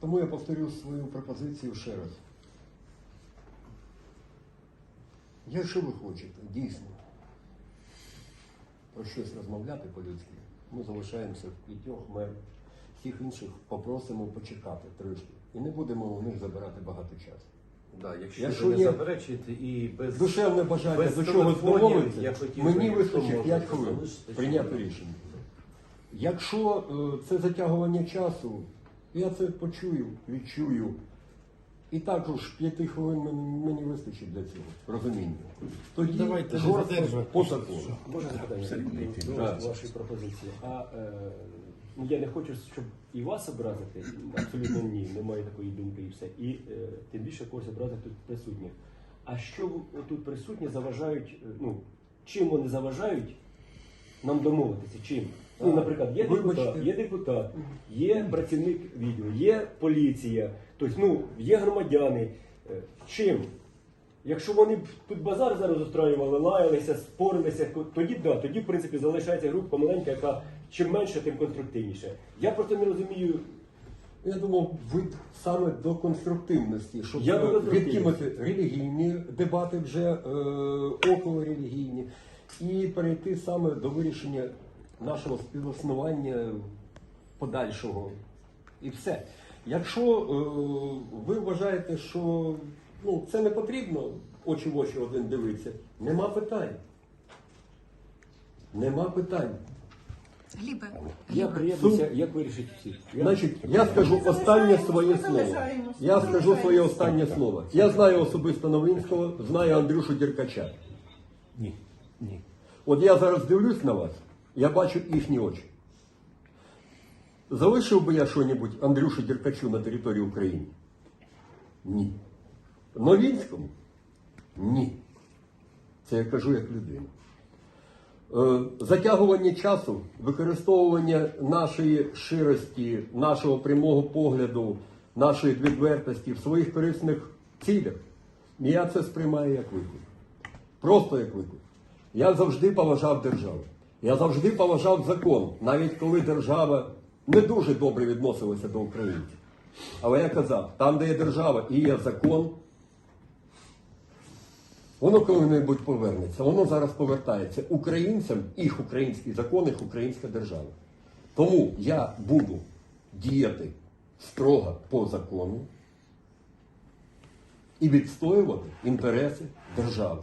Тому я повторю свою пропозицію ще раз. Якщо ви хочете, дійсно, про щось розмовляти по-людськи, ми залишаємося в п'ятьох, ми всіх інших попросимо почекати трішки. І не будемо у них забирати багато часу. Да, якщо, Якщо ви не є заперечуєте і без Душевне бажання без до чогось домовитися, мені вистачить 5 хвилин прийняти рішення. Якщо е, це затягування часу, я це почую, відчую. І також 5 хвилин мені, мені вистачить для цього розуміння. Тоді Давайте жорстко по закону. Можна запитання до вашої пропозиції. А е, ну, я не хочу, щоб і вас образити. Абсолютно ні, немає такої думки і все. І е, тим більше когось образити тут присутніх. А що тут присутні заважають? е, Ну чим вони заважають нам домовитися? Чим? Ну, наприклад, є депутат, є депутат, є працівник відділу, є поліція, тобто ну, є громадяни. Е, Чим? Якщо вони б тут базар зараз устраювали, лаялися, спорилися, тоді да, тоді в принципі залишається група маленька, яка чим менше, тим конструктивніше. Я просто не розумію. Я думав, ви саме до конструктивності, щоб Я до е, відкинути релігійні дебати вже е, около релігійні, і перейти саме до вирішення нашого співіснування подальшого. І все. Якщо е, ви вважаєте, що ну, це не потрібно очі в очі один дивитися, нема питань. Нема питань. Глібе, Я приєднуюся, як вирішить всі. Я- Значить, я скажу останнє своє слово. Я скажу своє останнє слово. Я знаю особисто Новинського, знаю Андрюшу Діркача. Ні. Ні. От я зараз дивлюсь на вас, я бачу їхні очі. Залишив би я що-небудь Андрюшу Діркачу на території України? Ні. Новінському? Ні. Це я кажу як людина. Е, Затягування часу, використовування нашої ширості, нашого прямого погляду, нашої відвертості в своїх корисних цілях, я це сприймаю як виклик. Просто як виклик. Я завжди поважав державу. Я завжди поважав закон, навіть коли держава не дуже добре відносилася до українців. Але я казав, там, де є держава і є закон, воно коли-небудь повернеться. Воно зараз повертається українцям, їх український закон, їх українська держава. Тому я буду діяти строго по закону і відстоювати інтереси держави.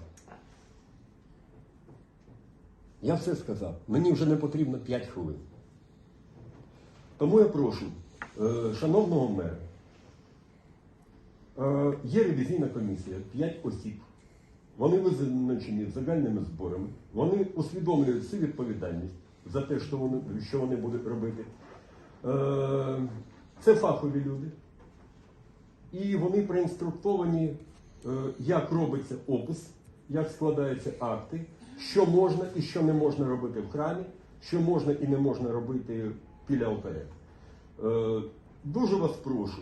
Я все сказав. Мені вже не потрібно 5 хвилин. Тому я прошу, е, шановного мера, е, є ревізійна комісія, 5 осіб. Вони визначені загальними зборами, вони усвідомлюють всю відповідальність за те, що вони, що вони будуть робити. Е, Це фахові люди. І вони проінструктовані, як робиться опис, як складаються акти, що можна і що не можна робити в храмі, що можна і не можна робити біля алтаря. Е, Дуже вас прошу,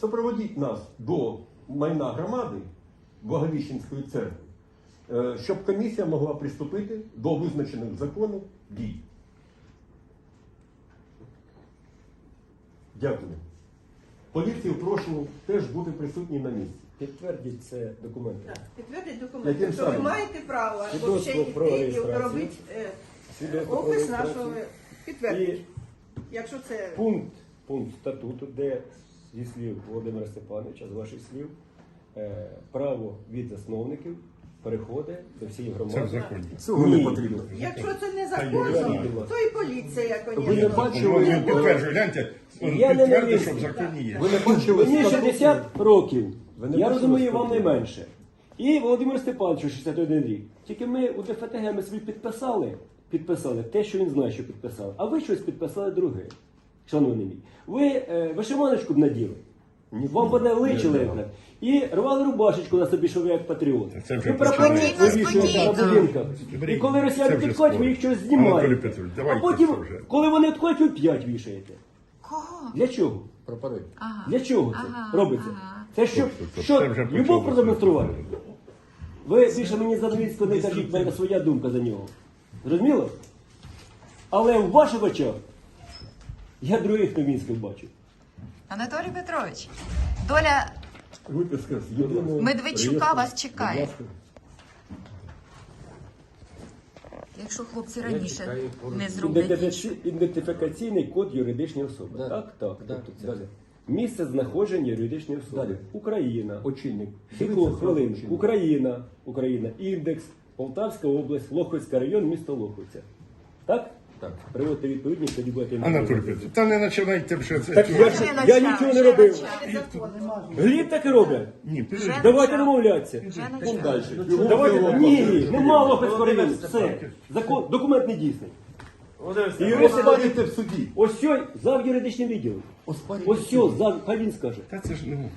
супроводіть нас до майна громади Благовіщенської церкви, е, щоб комісія могла приступити до визначених законів дій. Дякую. Поліцію прошу теж бути присутній на місці. Підтвердіть це документи. Так, Підтвердіть документи, Яким що ви самим? маєте право Свідоцтво взагалі про йти і реєстрацію. робити е, Свідоцтво про опис реєстрацію. нашого І. Якщо це пункт, пункт статуту, де зі слів Володимира Степановича, з ваших слів, е, право від засновників переходить до всієї Це в громади. законі. Цього Ні. не потрібно. якщо це не Та законно, то і поліція, Ви не звісно. бачили, Він підтверджує, гляньте, він Я не підтвердив, що в законі є. Ви не бачили Мені статуту? 60 років. Ви не Я бачили розумію, вам не статуту? менше. І Володимир Степанович 61 рік. Тільки ми у ДФТГ ми собі підписали, підписали те, що він знає, що підписав. А ви щось підписали друге, шановний мій. Ви е, вишиваночку б наділи. Вам буде личили якраз. І рвали рубашечку на собі, що ви як патріот. Це вже ви прапори спокійно, вивішуєте на спокійно. будинках. І коли це росіяни вже підходять, ви їх щось Анатолій знімаєте. Петрович, А давайте потім, це вже. коли вони відходять, ви п'ять вішаєте. Кого? Для чого? Прапори. Ага. Для чого це Ага, робиться? ага. Це що, це любов продемонструвати. Ви більше мені за Новіцького не кажіть, в мене своя думка за нього. Зрозуміло? Але в ваших очах я других Новінських бачу. Анатолій Петрович, доля Виписка з єдиного Медведчука вас чекає. Якщо хлопці раніше не зроблять Ідентифікаційний код юридичної особи. Так, так. Да. Тобто це все. Місце знаходження юридичної особи. Далі. Україна. Очільник. Дивіться, хвилину. очільник. Україна. Україна. Індекс. Полтавська область, Лохвицький район, місто Лохвиця. Так? Так. Приводьте відповідність, тоді будете Анатолій. Петрович, та не починайте вже це. Так я, ж- я нічого не робив. Гліб так і роблять. Ні, підожди. Давайте домовлятися. Далі. Давайте, ні, нема Лохвицького району. Все. Закон, документ не дійсний. І Ви юристи в суді. Ось сьо зав юридичним відділом. Оспарюєте Ось сьо, суді. хай він скаже. Та це ж ну.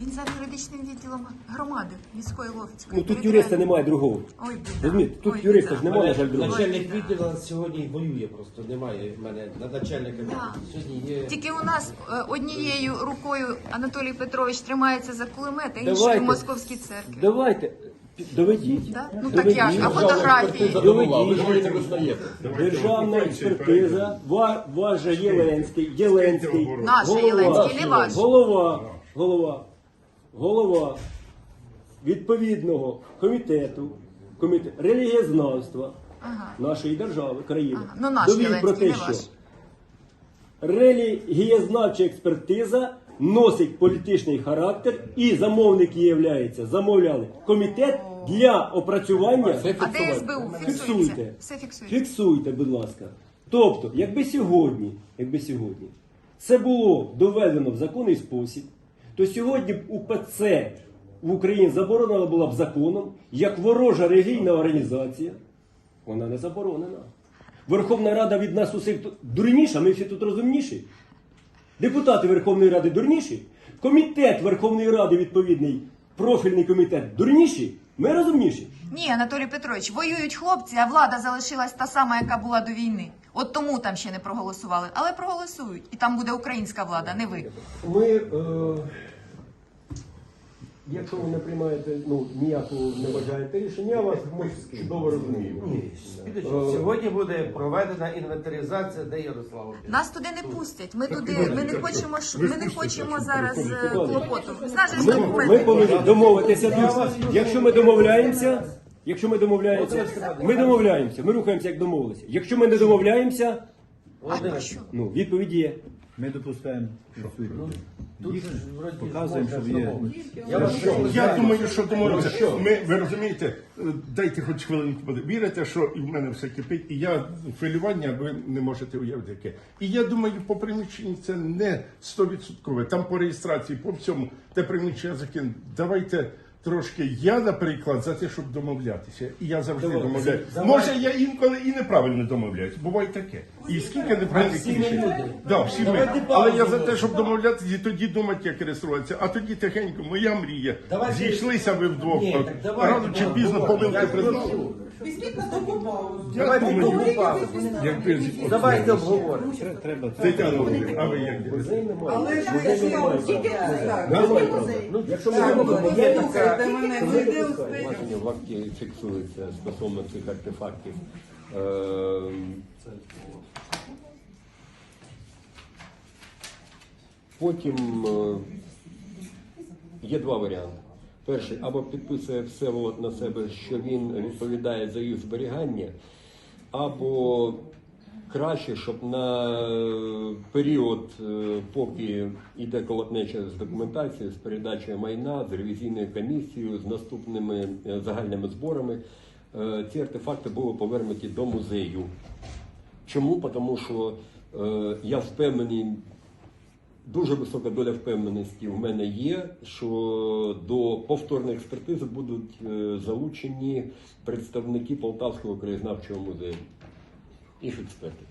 Він за юридичним відділом громади міської Ловицької. Ну тут юриста немає другого. Ой, біда. Розумієте, тут Ой, юриста біда. ж немає, на жаль, другого. начальник відділу сьогодні воює просто, немає в мене на начальника. Да. Сьогодні є. Тільки у нас е, однією рукою Анатолій Петрович тримається за кулемет, а іншою Давайте. в московській церкві. Давайте, доведіть. Да? Ну так Доведіть. як? А фотографії? Ви ж визнаєте. Державна експертиза, ва- ваш же Єленський, Єленський, Наш голова, Єленський, не ваш. голова, голова, голова відповідного комітету, комітет релігієзнавства Ага. нашої держави, країни, Ага. Ну, наш довів Єленський, про те, не що ваш. релігієзнавча експертиза носить політичний характер і замовники являються, замовляли комітет для опрацювання. А де. СБУ? Фіксуйте. Все фіксується. Фіксуйте, будь ласка. Тобто, якби сьогодні, якби сьогодні це було доведено в законний спосіб, то сьогодні б УПЦ в Україні заборонена була б законом, як ворожа релігійна організація, вона не заборонена. Верховна Рада від нас усіх дурніша, ми всі тут розумніші. Депутати Верховної Ради дурніші, комітет Верховної Ради відповідний, профільний комітет дурніші, ми розумніші. Ні, Анатолій Петрович, воюють хлопці, а влада залишилась та сама, яка була до війни. От тому там ще не проголосували, але проголосують. І там буде українська влада, не ви. Ми, е, якщо ви не приймаєте, ну, ніякого не вважаєте рішення, я вас чудово розумію. Сьогодні буде проведена інвентаризація, де Ярослава. Нас туди не пустять. Ми туди, ми не хочемо, ми не хочемо зараз е, клопоту. Ми, ми повинні домовитися тут. Якщо ми домовляємося, якщо ми домовляємося, ми домовляємося, ми рухаємося як домовилися. Якщо ми не домовляємося, А ну, відповідь є. Ми допускаємо відсутність. Тут Їх ж вроді показуємо, можна що є. Я вас Що? Я думаю, що Ну, домовитися. Ми, ви розумієте, е, дайте хоч хвилинку буде. Вірите, що і в мене все кипить, і я хвилювання, ви не можете уявити яке. І я думаю, по приміщенні це не 100%. Там по реєстрації, по всьому, те приміщення закину. Давайте. Трошки я, наприклад, за те, щоб домовлятися, і я завжди Давай. домовляюся. Давай. Може, я інколи і неправильно домовляюсь. Буває таке. І скільки неправильних всі рішень. Да, всі ми. Але я за те, щоб домовлятися, і тоді думати, як реєструватися. А тоді тихенько, моя мрія. Давайте- Зійшлися ви вдвох. Ні, так давайте Рано чи пізно поговоримо. помилки Я признали. прошу. Візьміть на таку паузу. Давайте думаю, Давайте обговоримо. Тетяна Володимирівна, а ви як дивитесь? Музей немає. Але ж ви немає. що, тільки музей. Ну, Якщо ми Так, є мене, ви не. В акті фіксується стосовно цих артефактів. Е, Потім е, є два варіанти. Перший, або підписує Всеволод на себе, що він відповідає за їх зберігання, або краще, щоб на е, період, е, поки йде колотнеча з документацією, з передачею майна, з ревізійною комісією, з наступними загальними зборами, ці артефакти були повернуті до музею. Чому? Тому що я впевнений, дуже висока доля впевненості в мене є, що до повторної експертизи будуть е, залучені представники Полтавського краєзнавчого музею. Їх експертів.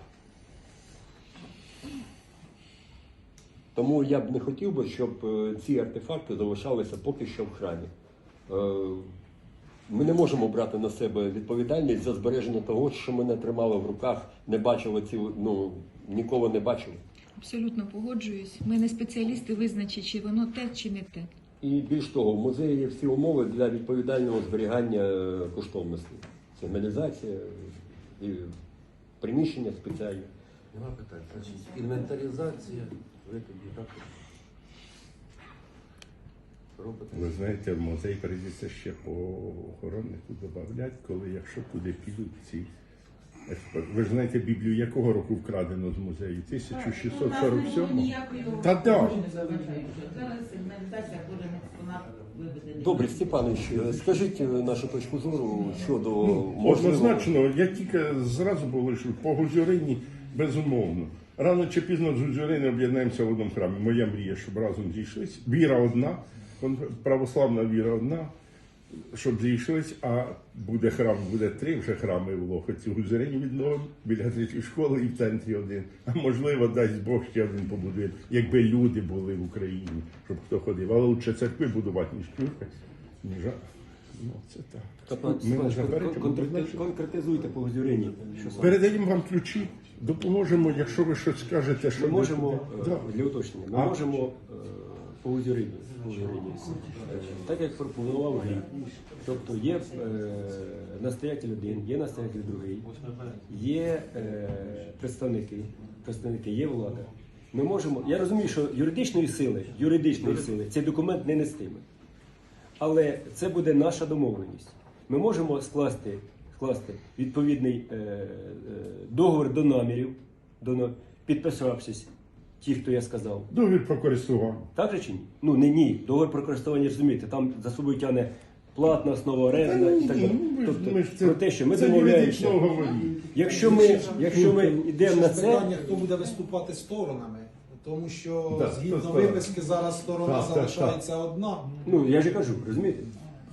Тому я б не хотів би, щоб е, ці артефакти залишалися поки що в храмі. Е, Ми не можемо брати на себе відповідальність за збереження того, що ми не тримали в руках, не бачили ці, ну, ніколи не бачили. Абсолютно погоджуюсь. Ми не спеціалісти визначить, чи воно те, чи не те. І більш того, в музеї є всі умови для відповідального зберігання е, коштовностей. Сигналізація і приміщення спеціальне. Нема питань. Значить, інвентаризація, ви тоді так робите. Ви знаєте, в музей прийдеться ще по охороннику додати, коли якщо туди підуть ці. Ви ж знаєте Біблію якого року вкрадено з музею? 1647? Та да. Добре, Степанович, е, скажіть е, нашу точку зору щодо Ну, можливого- Однозначно, я тільки зразу було, по Гузюрині безумовно. Рано чи пізно з Гузюрини об'єднаємося в одному храмі. Моя мрія, щоб разом зійшлись. Віра одна, православна віра одна, щоб зійшлись, а буде храм, буде три вже храми в Лохоці. В Гузюрині відновимо, біля третьої школи і в центрі один. А можливо, дасть Бог ще один побудує, якби люди були в Україні, щоб хто ходив. Але лучше церкви будувати, ніж кюрки. Ніж... а- Ну, це так. Тобто, Ми не заперечуємо, конкретизуйте по Гузюрині. Що саме? Передаємо вам ключі, допоможемо, якщо ви щось скажете, що Ми можемо, е, Да. для уточнення, ми А? можемо е, по е, так як пропонував Гліб, тобто є е, настоятель один, є настоятель другий, є е, представники, представники, є влада. Ми можемо, я розумію, що юридичної сили, юридичної сили цей документ не нестиме. Але це буде наша домовленість. Ми можемо скласти, скласти відповідний е, е, договір до намірів, до, підписавшись ті, хто я сказав. Договір про користування. Так же чи ні? Ну не ні. Договір про користування розумієте, там за собою тягне платна основа оренда і так далі. Тобто ми це- про те, що ми домовляємося. Якщо ми, якщо ми йдемо на це, питання, хто буде виступати сторонами, тому що Да, згідно сторона? виписки зараз сторона Так, так, залишається одна. ну я ж і кажу, розумієте?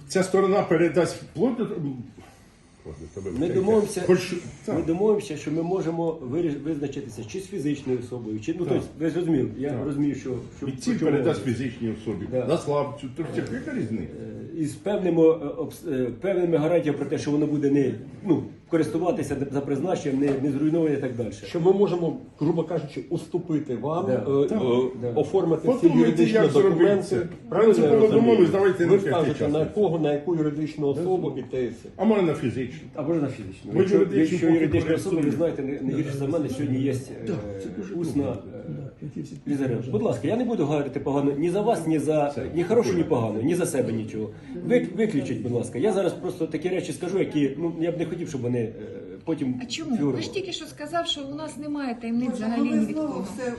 Ця сторона передасть вплоть до. Ми домовимося, Хоч, ми домовимося, що ми можемо визначитися чи з фізичною особою, чи ну тобто, ви зрозуміли, я розумію, що, що І передасть фізичній особі. Да. На слабцю. Тобто яка різниця? Із певними, е, е, певними гарантіями про те, що воно буде не ну, користуватися за призначенням, не, не зруйноване і так далі. що ми можемо, грубо кажучи, уступити вам, Да. е, Так. е, Да. оформити всі Подумайте, юридичні як зробити документи. це. Правильно я розумію? домовились, давайте Ви п'ятий скажете, час. на кого, на яку юридичну особу і те і все. А може на фізичну. Або ж на фізичну. Ми Якщо, юридичні якщо поки юридична особа, ви знаєте, не, не гірше за мене, сьогодні є е, усна е, візаря. Будь ласка, я не буду говорити погано ні за вас, ні за ні хорошу, ні погано, ні за себе нічого. Ви, виключіть, будь ласка. Я зараз просто такі речі скажу, які ну я б не хотів, щоб вони е, потім А чому? Ви ж тільки що сказав, що у нас немає таємниць Боже, взагалі ну ні від знову кого. все,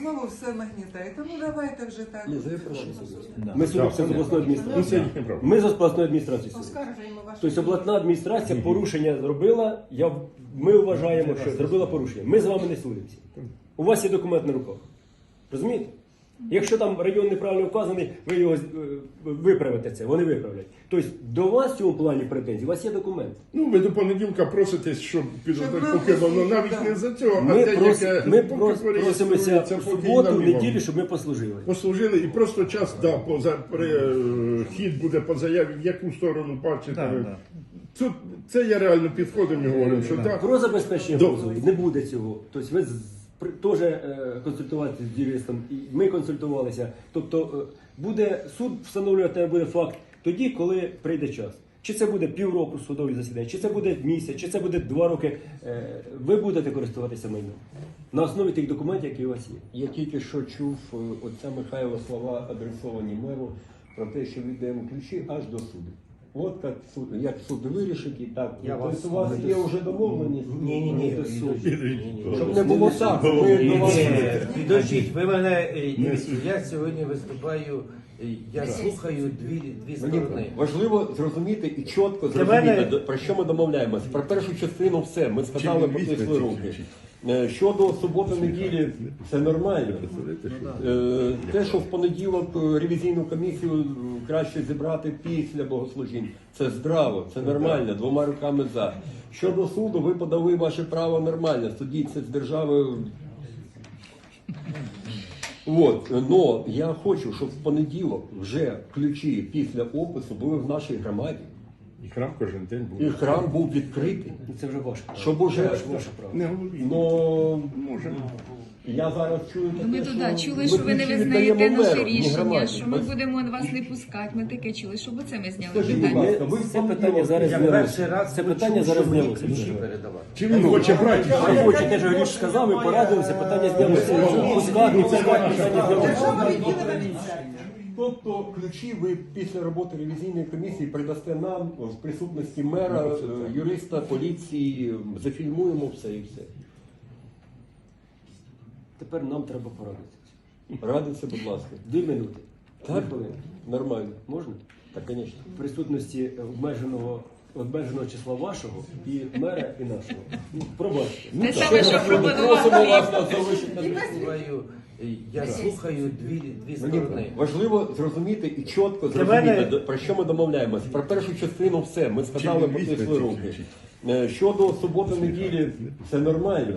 знову все нагнітаєте. Ну давайте вже так. Ми судимося з обласною Ну, адміністрацією. їхня. Ми з обласною адміністрацією. судимося. Оскаржуємо Тобто обласна адміністрація порушення зробила. Я, ми вважаємо, що зробила порушення. Ми з вами не судимося. У вас є документ на руках. Розумієте? Якщо там район неправильно вказаний, ви його е, виправите це, вони виправлять. Тобто до вас в цьому плані претензій, у вас є документ. Ну, ви до понеділка проситесь, щоб підождати, Щоб поки воно навіть да. не за цього, а Ми, те, прос, яке ми прос, просимося в суботу, в неділю, щоб ми послужили. Послужили і просто час да, по за при, е, хід буде по заяві, в яку сторону бачите. Так, ви. так. Тут це я реально підходимо і говоримо, що так. Про забезпечення До- не буде цього. Тобто ви теж е, консультуватися з юристом, і ми консультувалися. Тобто е, буде суд встановлювати буде факт тоді, коли прийде час. Чи це буде півроку судові засідання, чи це буде місяць, чи це буде два роки. Е, Ви будете користуватися майном на основі тих документів, які у вас є. Я тільки що чув отця Михайла слова адресовані меру про те, що віддаємо ключі аж до суду. От як суд, як суд вирішить і так. Я тобто вас у вас не є дос- вже домовленість? Ні, ні, ні. Щоб не було так, до вас. Підождіть, ви мене е, дивіться, я сьогодні виступаю, е, я слухаю дві, дві Мені сторони. важливо зрозуміти і чітко зрозуміти, мене- про що ми домовляємося. Про першу частину все. Ми сказали, потисли руки. Е, Щодо суботи-неділі, це нормально. Е, Те, що в понеділок е, ревізійну комісію краще зібрати після богослужінь, це здраво, це нормально, двома руками за. Щодо суду, ви подали ваше право нормально. Судіться з державою. От, но я хочу, щоб в понеділок вже ключі після опису були в нашій громаді. І храм кожен день був. І храм був відкритий. Ну, Це вже важко. Щоб уже-. Не говоріть. Но Можемо. Я зараз чую таке, Ми туди що чули, ми що ви не ключі визнаєте віддаємо наше меру, ні рішення, громаді. що ми будемо вас не пускати. Ми таке чули, щоб оце ми зняли Скажіть, будь питання. ласка, ви Це питання зараз Я перший раз Це питання зараз знялося. ключі передавати. Чи він хоче брати? А хоче, теж Гріш сказав, ми порадилися, питання знялося. Пускати, не пускати, питання знялося. Тобто ключі ви після роботи ревізійної комісії придасте нам в присутності мера, е, юриста, поліції, зафільмуємо все і все. Тепер нам треба порадитися. Радиться, будь ласка. Дві минути. Так? Дві хвилини. Нормально. Можна? Так, звісно. В присутності обмеженого, обмеженого числа вашого і мера, і нашого. Ну, Пробачте. Те саме, що пропонував Просимо вас на завищення я слухаю дві, дві Мені сторони. важливо зрозуміти і чітко зрозуміти, мене- про що ми домовляємося. Про першу частину все. Ми сказали, потисли руки. Е, Щодо суботи-неділі, це нормально.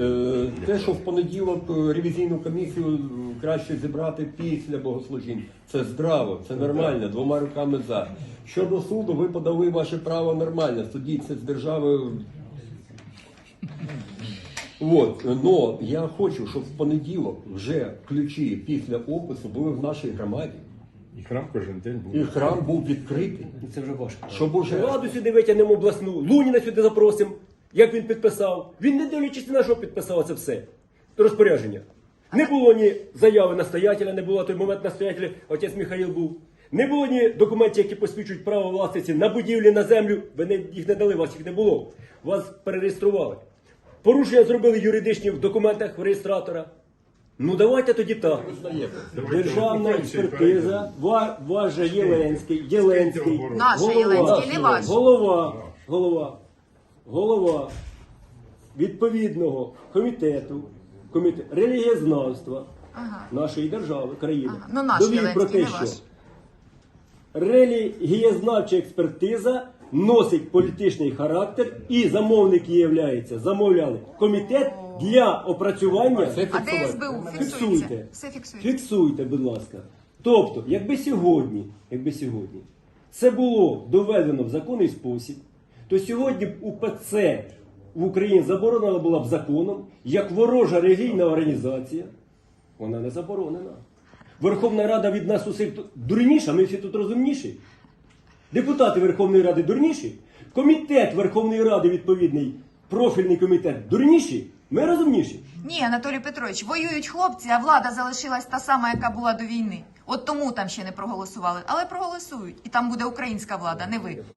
Е, Те, що в понеділок е, ревізійну комісію е, краще зібрати після богослужінь, це здраво, це нормально, двома руками за. Щодо суду, ви подали ваше право нормально. Судіться з державою От, но я хочу, щоб в понеділок вже ключі після опису були в нашій громаді. І храм кожен день був. І храм був відкритий. Це вже важко. Щоб уже Владу сюди витягнемо обласну, Луніна сюди запросимо, як він підписав. Він не дивлячись на що підписав це все. Розпорядження. Не було ні заяви настоятеля, не було той момент настоятеля, отець Михаїл був. Не було ні документів, які посвідчують право власниці на будівлі, на землю. Ви не, їх не дали, вас їх не було. Вас перереєстрували. Порушення зробили юридичні в документах в реєстратора. Ну давайте тоді так. Державна експертиза, ва- ваш же Єленський, Єленський, Наш Єленський, не ваш. голова, голова, голова відповідного комітету, комітет релігієзнавства нашої держави, країни, Ага. Ну, наш довів про Єленський, те, не що ваш. релігієзнавча експертиза носить політичний характер і замовник являється, замовляли комітет для опрацювання. А де. СБУ? Фіксуйте. Фіксується. Все фіксується. Фіксуйте, будь ласка. Тобто, якби сьогодні, якби сьогодні це було доведено в законний спосіб, то сьогодні б УПЦ в Україні заборонена була б законом, як ворожа релігійна організація, вона не заборонена. Верховна Рада від нас усіх дурніша, ми всі тут розумніші. Депутати Верховної Ради дурніші, комітет Верховної Ради відповідний, профільний комітет дурніші, ми розумніші. Ні, Анатолій Петрович, воюють хлопці, а влада залишилась та сама, яка була до війни. От тому там ще не проголосували, але проголосують. І там буде українська влада, не ви.